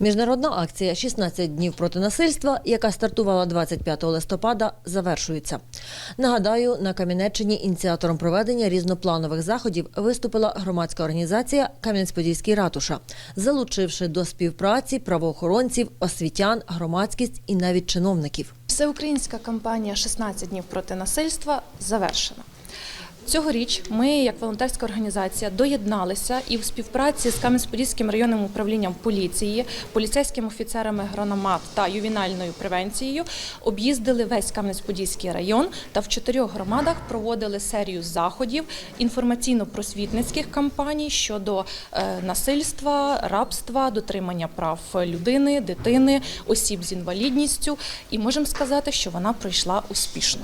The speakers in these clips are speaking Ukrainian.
Міжнародна акція «16 днів проти насильства, яка стартувала 25 листопада, завершується. Нагадаю, на Кам'янеччині ініціатором проведення різнопланових заходів виступила громадська організація Кам'янець-Подільський ратуша, залучивши до співпраці правоохоронців, освітян, громадськість і навіть чиновників. Всеукраїнська кампанія «16 днів проти насильства завершена. Цьогоріч ми, як волонтерська організація, доєдналися і в співпраці з Кам'янець-Подільським районним управлінням поліції, поліцейськими офіцерами граномат та ювінальною превенцією об'їздили весь Кам'янець-Подільський район та в чотирьох громадах проводили серію заходів інформаційно-просвітницьких кампаній щодо е, насильства, рабства, дотримання прав людини, дитини, осіб з інвалідністю. І можемо сказати, що вона пройшла успішно.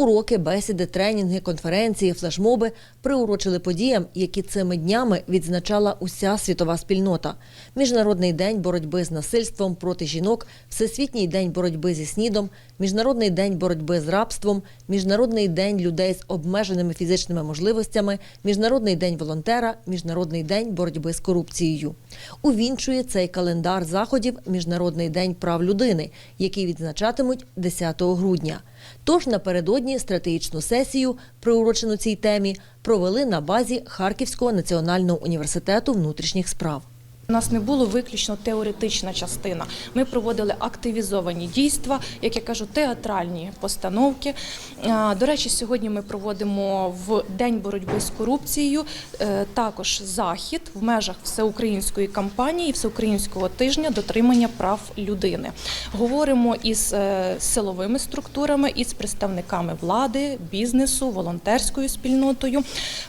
Уроки, бесіди, тренінги, конференції, флешмоби приурочили подіям, які цими днями відзначала уся світова спільнота. Міжнародний день боротьби з насильством проти жінок, Всесвітній день боротьби зі снідом, Міжнародний день боротьби з рабством, Міжнародний день людей з обмеженими фізичними можливостями, Міжнародний день волонтера, Міжнародний день боротьби з корупцією. Увінчує цей календар заходів Міжнародний день прав людини, який відзначатимуть 10 грудня. Тож напередодні стратегічну сесію, приурочену цій темі, провели на базі Харківського національного університету внутрішніх справ. У нас не було виключно теоретична частина. Ми проводили активізовані дійства, як я кажу, театральні постановки. До речі, сьогодні ми проводимо в День боротьби з корупцією е, також захід в межах всеукраїнської кампанії, всеукраїнського тижня дотримання прав людини. Говоримо із е, силовими структурами, із представниками влади, бізнесу, волонтерською спільнотою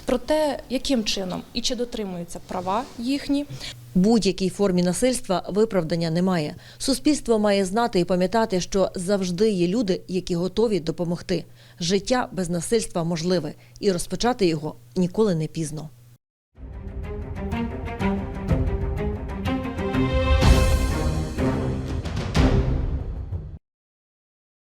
про те, яким чином і чи дотримуються права їхні. Будь-якій формі насильства виправдання немає. Суспільство має знати і пам'ятати, що завжди є люди, які готові допомогти. Життя без насильства можливе, і розпочати його ніколи не пізно.